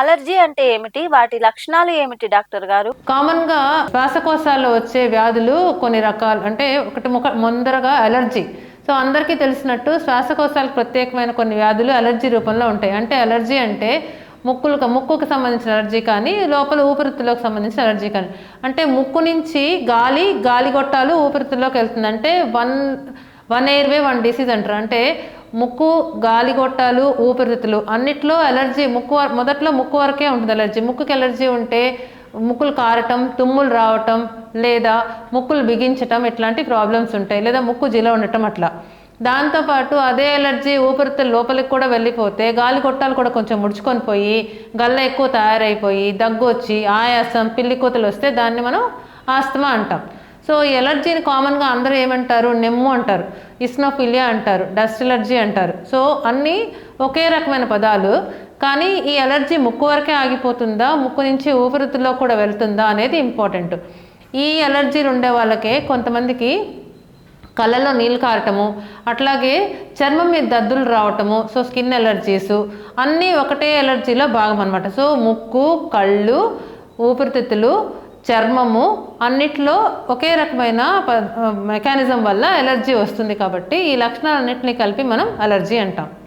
Allergy అంటే ఏమిటి? వాటి లక్షణాలు ఏమిటి డాక్టర్ గారు? కామన్గా శ్వాసకోశాల్లో వచ్చే వ్యాధులు కొన్ని రకాలు అంటే ఒకటి ముఖ ముందరగా అలర్జీ. సో అందరికీ తెలిసినట్టు శ్వాసకోశాలకు ప్రత్యేకమైన కొన్ని వ్యాధులు అలర్జీ రూపంలో ఉంటాయి. అంటే అలర్జీ అంటే ముక్కులకు ముక్కుకు సంబంధించిన అలర్జీ కానీ లోపల ఊపిరితిత్తులకు సంబంధించిన అలర్జీ కానీ. అంటే ముక్కు నుంచి గాలి గాలి గొట్టాలు ఊపిరితిత్తులోకి వెళ్తుంది అంటే one one airway one disease అంటారు. అంటే ముక్కు గాలిగొట్టాలు ఊపిరితిత్తులు అన్నిట్లో అలర్జీ ముక్కు మొదట్లో ముక్కు వరకే ఉంటుంది అలర్జీ ముక్కుకి అలర్జీ ఉంటే ముక్కులు కారటం తుమ్ములు రావటం లేదా ముక్కులు బిగించటం ఇట్లాంటి ప్రాబ్లమ్స్ ఉంటాయి. లేదా ముక్కు జిల ఉండటం అట్లా. దాంతోపాటు అదే ఎలర్జీ ఊపిరితిత్తుల లోపలికి కూడా వెళ్ళిపోతే గాలి గొట్టాలు కూడా కొంచెం ముడుచుకొని పోయి గల్ల ఎక్కువ తయారైపోయి దగ్గు వచ్చి ఆయాసం పిల్లి కూతలు వస్తే దాన్ని మనం ఆస్తమా అంటాం. సో ఈ ఎలర్జీని కామన్గా అందరూ ఏమంటారు? నెమ్ము అంటారు. ఇస్నోఫిలియా అంటారు. డస్ట్ ఎలర్జీ అంటారు. సో అన్నీ ఒకే రకమైన పదాలు. కానీ ఈ ఎలర్జీ ముక్కు వరకే ఆగిపోతుందా? ముక్కు నుంచి ఊపిరితిత్తుల్లో కూడా వెళ్తుందా అనేది ఇంపార్టెంట్. ఈ ఎలర్జీలు ఉండే వాళ్ళకే కొంతమందికి కళ్ళలో నీళ్ళు కారటము అట్లాగే చర్మం మీద దద్దులు రావటము సో స్కిన్ ఎలర్జీస్ అన్నీ ఒకటే ఎలర్జీలో భాగం అనమాట సో ముక్కు కళ్ళు ఊపిరితిత్తులు చర్మము అన్నిట్లో ఒకే రకమైన మెకానిజం వల్ల ఎలర్జీ వస్తుంది కాబట్టి ఈ లక్షణాలన్నింటినీ కలిపి మనం అలర్జీ అంటాం.